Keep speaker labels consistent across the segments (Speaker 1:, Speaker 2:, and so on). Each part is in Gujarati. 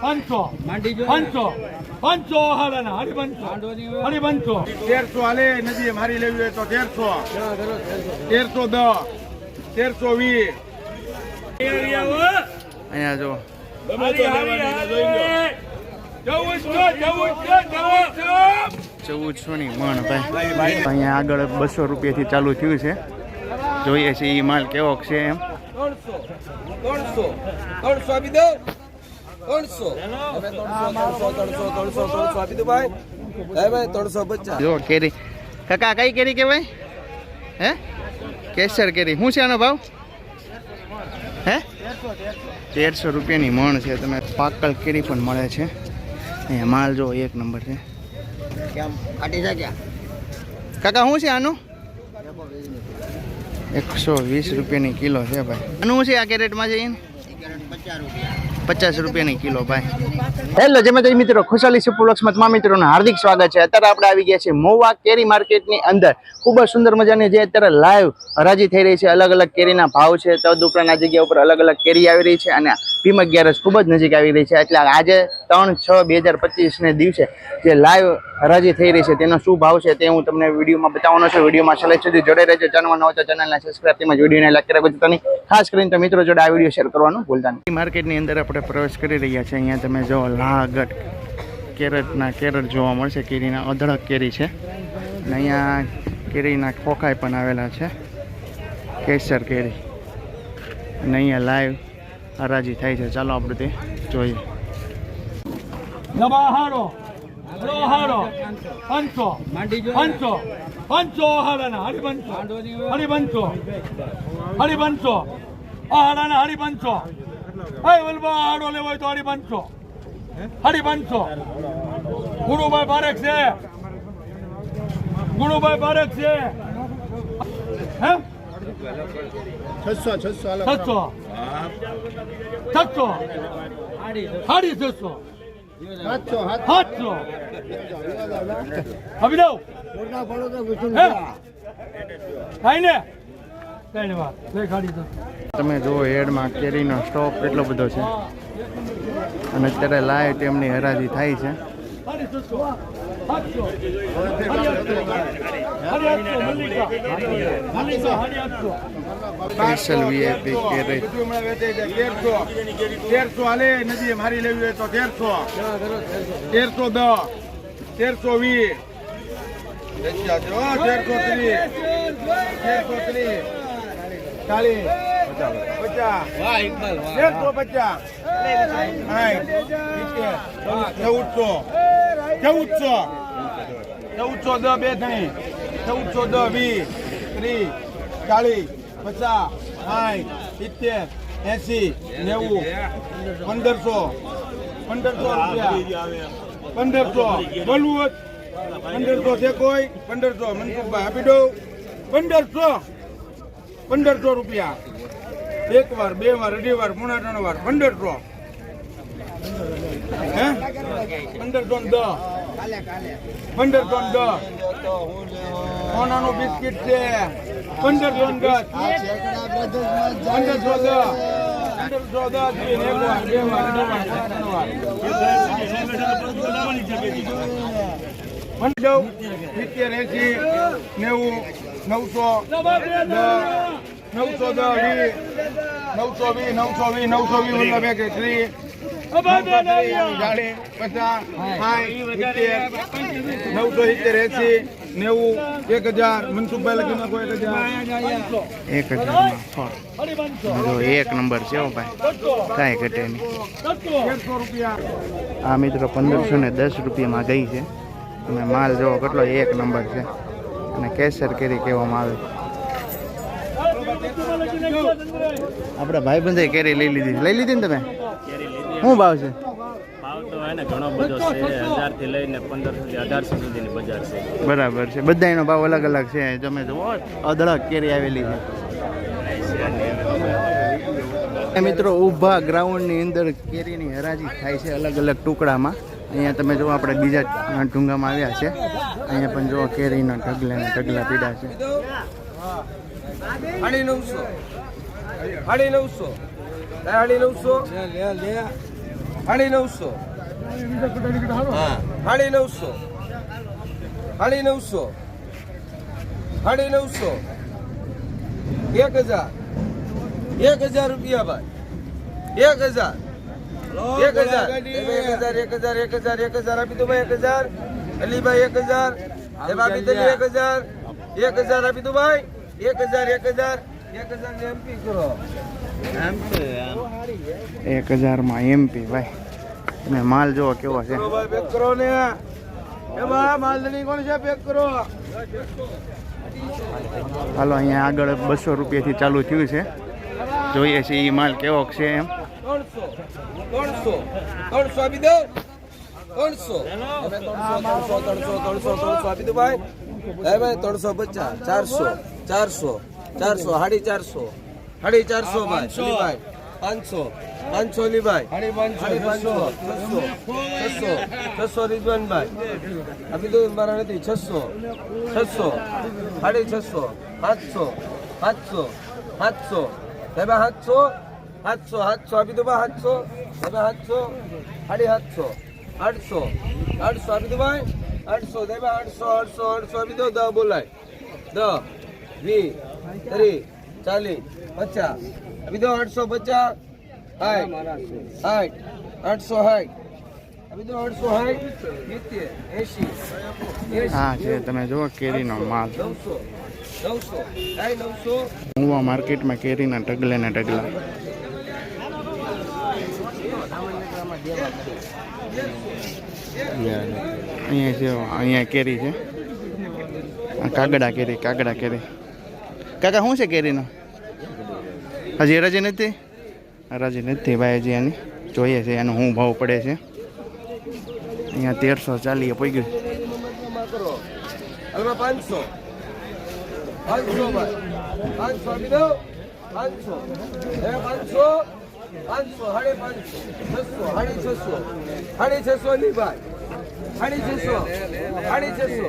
Speaker 1: પાંચસો. પાંચસો. પાંચસો. હાલાના હરી પાંચસો. હરી પાંચસો.
Speaker 2: તેરસો હાલે નદી મારી લેવી હોય તો તેરસો. તેરસો. દસ. તેરસો વીસ.
Speaker 3: અહીંયા જો. ચૌદસો ની મણ ભાઈ. અહીંયા આગળ બસો રૂપિયાથી ચાલુ થયું છે. જોઈએ છે એ માલ કેવો છે એમ.
Speaker 4: ત્રણસો. ત્રણસો. આપી દો ત્રણસો. તમે ત્રણસો ત્રણસો ત્રણસો ત્રણસો ત્રણસો આપી દો ભાઈ. હે ભાઈ ત્રણસો પચાસ.
Speaker 3: જો કેરી. કાકા કઈ કેરી કહેવાય? હે? કેસર કેરી. શું છે આનો ભાવ? હે? તેરસો રૂપિયાની મણ છે. તમે પાકલ કેરી પણ મળે છે. અહીંયા માલ જો એક નંબર છે. કાકા શું છે આનું? એકસો વીસ રૂપિયાની કિલો છે ભાઈ. આનું શું છે આ કેરેટમાં જઈને? પચાસ રૂપિયાની કિલો ભાઈ. હેલો જમે તો મિત્રો. ખુશાલી સુપુલક્ષમાં તમામ મિત્રોનું હાર્દિક સ્વાગત છે. અત્યારે આપણે આવી ગયા છીએ મોવા કેરી માર્કેટની અંદર. ખૂબ જ સુંદર મજાની જે અત્યારે લાઈવ હરાજી થઈ રહી છે. અલગ અલગ કેરીના ભાવ છે. તદ ઉપરાંત આ જગ્યા ઉપર અલગ અલગ કેરી આવી રહી છે અને ભીમ અગિયારસ ખૂબ જ નજીક આવી રહી છે. એટલે આજે ત્રણ છ બે હજાર પચીસને દિવસે જે લાઈવ હરાજી થઈ રહી છે, તેનો શું ભાવ છે તે હું તમને વિડીયોમાં બતાવવાનો છું. વિડીયોમાં છેલ્લે સુધી જોડે રહેજો. ચેનલમાં ન હોય તો ચેનલને સબસ્ક્રાઈબ તેમજ વિડીયોને લાઈક કરી રાખજો તમે ખાસ કરીને તો મિત્રો જોડે આ વીડિયો શેર કરવાનું ભૂલતા નહીં. માર્કેટની અંદર આપણે પ્રવેશ કરી રહ્યા છીએ. અહીંયા તમે જો લાગટ કેરેટના કેરેટ જોવા મળશે. કેરીના અધડક કેરી છે. અને અહીંયા કેરીના ખોખાઈ પણ આવેલા છે. કેસર કેરી. અને અહીંયા લાઈવ હરાજી થાય છે. ચાલો આપણે તે જોઈએ.
Speaker 1: હારો હારો પાંચસો પાંચસો પાંચસો હાલાના હરી પાંચસો હરી પાંચસો હરી પાંચસો આ હાલાના હરી પાંચસો હાડો લેવો હોય તો હરી પાંચસો ગુરુભાઈ પારેખ છે. ગુરુભાઈ પારેખ છે. હે?
Speaker 2: છસો છસો
Speaker 1: છસો. છસો સાડી છસો
Speaker 2: સાતસો
Speaker 1: આપી દઉં થાય ને?
Speaker 3: તમે જુઓ હેડમાં કેરીનો સ્ટોક કેટલો બધો છે. અને અત્યારે લાઈટ એમની હરાજી થાય છે.
Speaker 1: Mallika
Speaker 3: special VIP
Speaker 2: crate. તેરસો હાલે નથી મારી લેવી હોય તો તેરસો. તેરસો દસ, તેરસો વીસ. તેરસો ત્રીસ. તેરસો ચાલીસ. પચાસ. તેરસો પચાસ. ચૌદસો. ચૌદસો. ચૌદસો દસ બે ત્રણ ચૌદસો દસ વીસ. ત્રીસ. ચાલીસ. પચાસ, સાઠ, સિત્તેર, એસી, નેવું, પંદરસો પંદરસો પંદરસો. બોલવું પંદરસો છે કોઈ? પંદરસો. મનસુખભાઈ આપી દઉં. પંદરસો. પંદરસો રૂપિયા. એક વાર, બે વાર, અઢી વાર, પોણા ત્રણ વાર. પંદરસો. હે? પંદરસો ને દસ. પંદરસો ને દસ સોનાનું બિસ્કિટ છે પંદર ને દસ દસ પંદરસો દસ એક વાર બે વાર ત્રણ વાર પંદર સિત્તેર એસી નેવું નવસો નવસો દસ વીસ નવસો વીસ નવસો વીસ નવસો વીસ મતલબ એક ત્રીસ ચાલીસ પચાસ નવસો એક હજાર એક હજાર.
Speaker 3: એક નંબર છે હો ભાઈ. કાંઈ ઘટે નહીં. આ મિત્રો પંદરસો ને દસ રૂપિયામાં ગઈ છે. અને માલ જોવો કેટલો એક નંબર છે. અને કેસર કેરી કહેવામાં આવે આપણા ભાઈબંધે કેરી લઈ લીધી લઈ લીધી ને તમે? શું ભાવ છે?
Speaker 5: ભાવ તો બધો છે. બધા લઈને પંદરસોથી અઢારસો સુધીની બજાર છે.
Speaker 3: બરાબર છે. બધાનો ભાવ અલગ અલગ છે. તમે જુઓ અદળક કેરી આવેલી છે. મિત્રો ઊભા ગ્રાઉન્ડની અંદર કેરીની હરાજી થાય છે અલગ અલગ ટુકડામાં. અહીંયા તમે જુઓ આપણે બીજા ઢુંગામાં આવ્યા છે. અહીંયા પણ જુઓ કેરીના ઢગલા ને ઢગલા પીડા છે.
Speaker 4: સાડી નવસો. સાડી નવસો. સાડી નવસો. સાડી નવસો. સાડી નવસો. એક હજાર. એક હજાર રૂપિયા ભાઈ. એક હજાર. એક હજાર. એક હજાર એક હજાર એક હજાર એક હજાર આપી દો ભાઈ એક હજાર. અલીભાઈ એક હજાર. આપી દો એક હજાર. એક હજાર આપી દો ભાઈ. એક હજાર એક હજાર. એક હજાર એમપી કરો.
Speaker 3: એક હજારમાં એમપી ભાઈ. અને માલ જોવો કેવો છે. હાલો અહીંયા આગળ બસો રૂપિયાથી ચાલુ થયું છે. જોઈએ છે એ માલ કેવો છે એમ.
Speaker 4: ત્રણસો. ત્રણસો. ત્રણસો આપી દો ત્રણસો. હવે ત્રણસો ત્રણસો ત્રણસો ત્રણસો ત્રણસો આપી દો ભાઈ. હે ભાઈ ત્રણસો પચાસ ચારસો ચારસો ચારસો સાડી ચારસો. સાડી ચારસો ભાઈ. પાંચસો. પાંચસો. ની ભાઈ પાંચસો છસો. છસો. રિઝવાનભાઈ. આ બીજું મારા નથી. છસો. છસો. સાડી છસો. સાતસો સાતસો સાતસો સાહેબ સાતસો. સાતસો સાતસો. આપી દો ભાઈ સાતસો. સાહેબ સાતસો. સાડી સાતસો. આઠસો. આઠસો. આપી દો ભાઈ. આઠસો. સાહેબ આઠસો આઠસો આઠસો. આપી દો દ બોલાય. દ વી ત્રીસ ચાલીસ પચાસ. અભી દો આઠસો પચાસ. સાઠ સાઠ આઠસો સાઠ સાઠ
Speaker 3: હા છે તમે જુઓ કેરીનો માલ. હું માર્કેટમાં કેરીના ટગલે ને ટગલા અહીંયા છે અહીંયા કેરી છે. કાગડા કેરી કાગડા કેરી. કાકા, શું છે કેરીનો? હજી રજી નથી રજી નથી ભાઈ હજી એની જોઈએ છે એનો શું ભાવ પડે છે. અહીંયા તેરસો ચાલીએ પડી ગયું.
Speaker 4: સાડી છસો ની ભાઈ. સાડી છસો. સાડી છસો.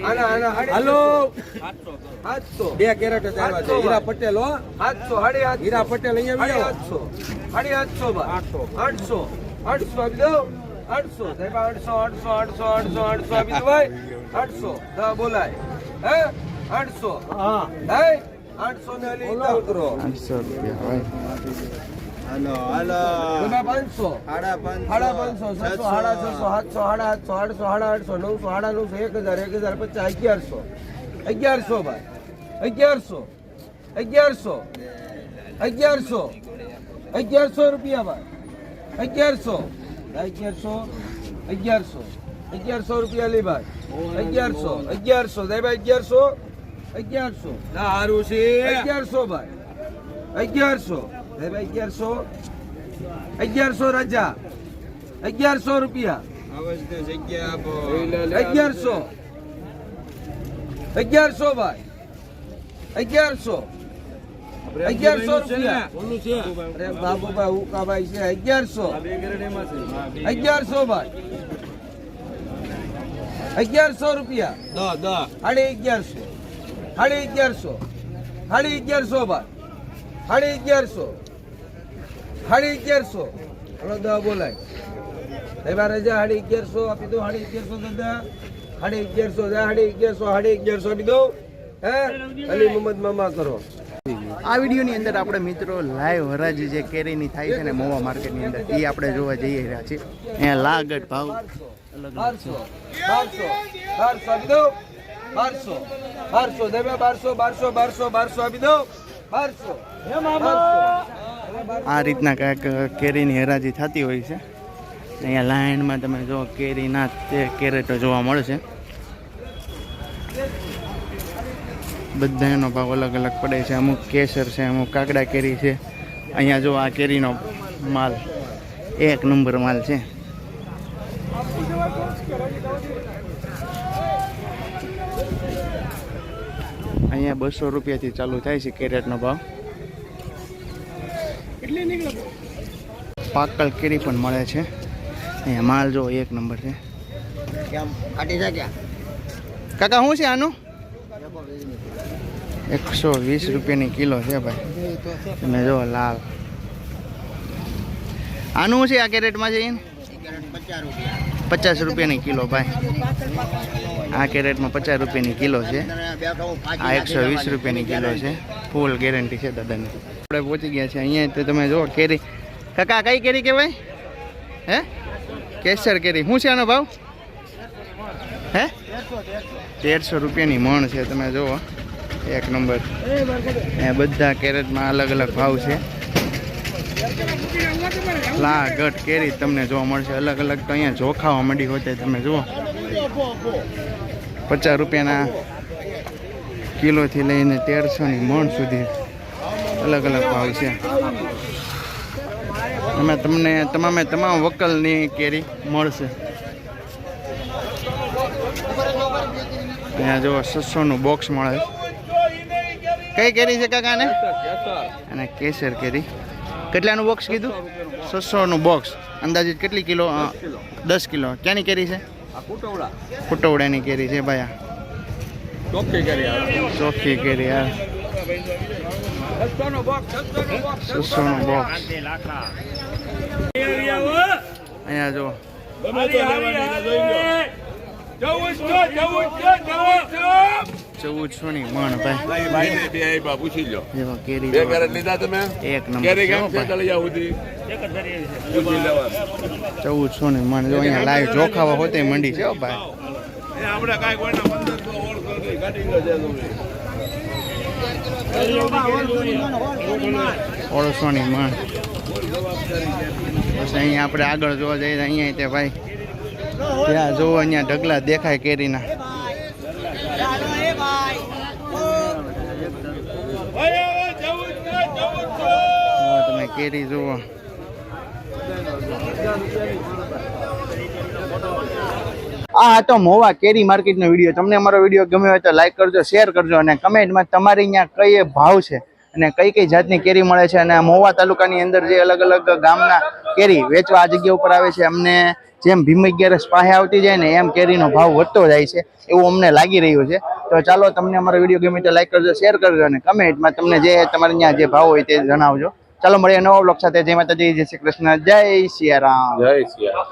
Speaker 4: હાલો. આઠસો બે કેરેટ જ આવ્યા છે. હીરા પટેલ હો. આઠસો સાડી આઠ હીરા પટેલ અહીંયા આઠસો સાડી આઠસો ભાઈ. આઠસો આઠસો આઠસો આપી દો. આઠસો સાહેબ આઠસો આઠસો આઠસો આઠસો આઠસો આપી દો ભાઈ. આઠસો હા બોલાય. હે? આઠસો હા. હે? આઠસો ને અલી ઉતરો. કરો.
Speaker 3: આઠસો રૂપિયા ભાઈ.
Speaker 4: તમે પાંચસો. સાડા પાંચસો. છસો સાડા છસો સાતસો સાડા આઠસો આઠસો સાડા આઠસો નવસો સાડા નવસો એક હજાર એક હજાર પચાસ અગિયારસો. અગિયારસો ભાઈ. અગિયારસો. અગિયારસો. અગિયારસો. અગિયારસો રૂપિયા ભાઈ. અગિયારસો. અગિયારસો. અગિયારસો. અગિયારસો રૂપિયા લી ભાઈ. અગિયારસો. અગિયારસો. ભાઈ અગિયારસો. અગિયારસો.
Speaker 2: સારું છે.
Speaker 4: અગિયારસો ભાઈ. અગિયારસો. અગિયારસો અગિયારસો રાજા અગિયારસો રૂપિયા. અગિયારસો અગિયારસો ભાઈ અગિયારસો અગિયારસો રૂપિયા. અરે બાબુભાઈ ઉકાભાઈ છે અગિયારસો. અગિયારસો ભાઈ. અગિયારસો રૂપિયા. સાડી અગિયારસો સાડી અગિયારસો સાડી અગિયારસો ભાઈ સાડી અગિયારસો. સાડી અગિયારસો. હલો દવા બોલાય. એવા રજા સાડી અગિયારસો આપી દો સાડી અગિયારસો દાદા સાડી અગિયારસો સાડી અગિયારસો સાડી અગિયારસો આપી દો હે? અલી મોહમ્મદ મામા કરો.
Speaker 3: આ વિડીયોની અંદર આપણે મિત્રો લાઈવ હરાજી જે કેરીની થાય છે ને મોવા માર્કેટની અંદર એ આપણે જોવા જઈ રહ્યા છીએ. અહીંયા લાગટ ભાવ.
Speaker 4: બારસો બારસો બારસો આપી દો બારસો બારસો દેવા બારસો બારસો બારસો બારસો આપી દો બારસો.
Speaker 3: આ રીતના કાંઈક કેરીની હરાજી થતી હોય છે. અહીંયા લાઇનમાં તમે જો કેરીના તે કેરેટો જોવા મળશે. બધાનો ભાવ અલગ અલગ પડે છે. અમુક કેસર છે, અમુક કાકડા કેરી છે. અહીંયા જો આ કેરીનો માલ, એક નંબર માલ છે. અહીંયા બસો રૂપિયાથી ચાલુ થાય છે કેરેટનો ભાવ. પાકલ કેરી પણ મળે છે. અહીંયા માલ જો એક નંબર છે. કાકા શું છે આનું? એકસો વીસ રૂપિયાની કિલો છે ભાઈ. તમે જો લાલ આનું શું છે આ કેરેટમાં છે એને પચાસ રૂપિયાની કિલો ભાઈ. આ કેરેટમાં પચાસ રૂપિયાની કિલો છે. આ એકસો વીસ રૂપિયાની કિલો છે. ફૂલ ગેરંટી છે દાદાની. આપણે પહોંચી ગયા છે અહીંયા તો તમે જુઓ, કેરી. કાકા, કઈ કેરી કહેવાય? હે? કેસર કેરી. શું છે આનો ભાવ? હે? તેરસો રૂપિયાની મણ છે. તમે જુઓ, એક નંબર. એ બધા કેરેટમાં અલગ અલગ ભાવ છે. લા ગઢ કેરી તમને જોવા મળશે. અલગ અલગ તો અહીંયા જોખાવા મંડી હોય તમે જુઓ. પચાસ રૂપિયાના કિલોથી લઈને તેરસોની મણ સુધી અલગ અલગ ભાવ છે. અમે તમને તમામે તમામ વકલની કેરી મળશે. અહીંયા જુઓ સસ્સોનું બોક્સ મળે. કઈ કેરી છે કાકાને અને કેસર કેરી. કેટલાનું બોક્સ કીધું? છસોનું બોક્સ અંદાજિત કેટલી કિલો? દસ કિલો. ક્યાંની કેરી છે? કુટવડાની કેરી છે ભાઈ આ ચોખ્ખી કેરી યાર છસોનું બોક્સ અહીંયા જો. ચૌદસો ની મણ ભાઈ.
Speaker 6: પૂછી લો
Speaker 3: જેવા કેરી
Speaker 6: બે કેરેટ લીધા તમે?
Speaker 3: એક નંબર.
Speaker 6: કેરી
Speaker 3: છે
Speaker 6: કેમ છે. તળિયા સુધી?
Speaker 3: ચૌદસો ની મણ. જો અહીંયા લાઈવ જોખાવા હોતે મંડી છે હો ભાઈ.
Speaker 6: આપણે કાંઈ કોઈના પંદરસો ઓળખો નહીં કાઢી લો છે તમે.
Speaker 3: ઓળસો ની મણ. પછી અહીંયા આપણે આગળ જોવા જઈએ તો અહીંયા તે ભાઈ. ત્યાં જોવો અહીંયા ઢગલા દેખાય કેરીના. તમે કેરી જુઓ. આ તો મોવા કેરી માર્કેટનો વીડિયો. તમને અમારો વીડિયો ગમ્યો હોય તો લાઈક કરજો શેર કરજો અને કમેન્ટમાં તમારી અહીંયા કઈ ભાવ છે અને કઈ કઈ જાતની કેરી મળે છે અને મોવા તાલુકાની અંદર જે અલગ અલગ ગામના કેરી વેચવા આ જગ્યા ઉપર આવે છે, અમને જેમ ભીમ અગિયારસ પાસે આવતી જાય ને એમ કેરીનો ભાવ વધતો જાય છે, એવું અમને લાગી રહ્યું છે. તો ચાલો તમને અમારો વીડિયો ગમે તો લાઈક કરજો શેર કરજો અને કમેન્ટમાં તમને જે તમારે ત્યાં જે ભાવ હોય તે જણાવજો. ચાલો મળીએ નવા બ્લોક સાથે. જય માતાજી, જય શ્રી કૃષ્ણ, જય સિયારામ.
Speaker 6: જય સિયા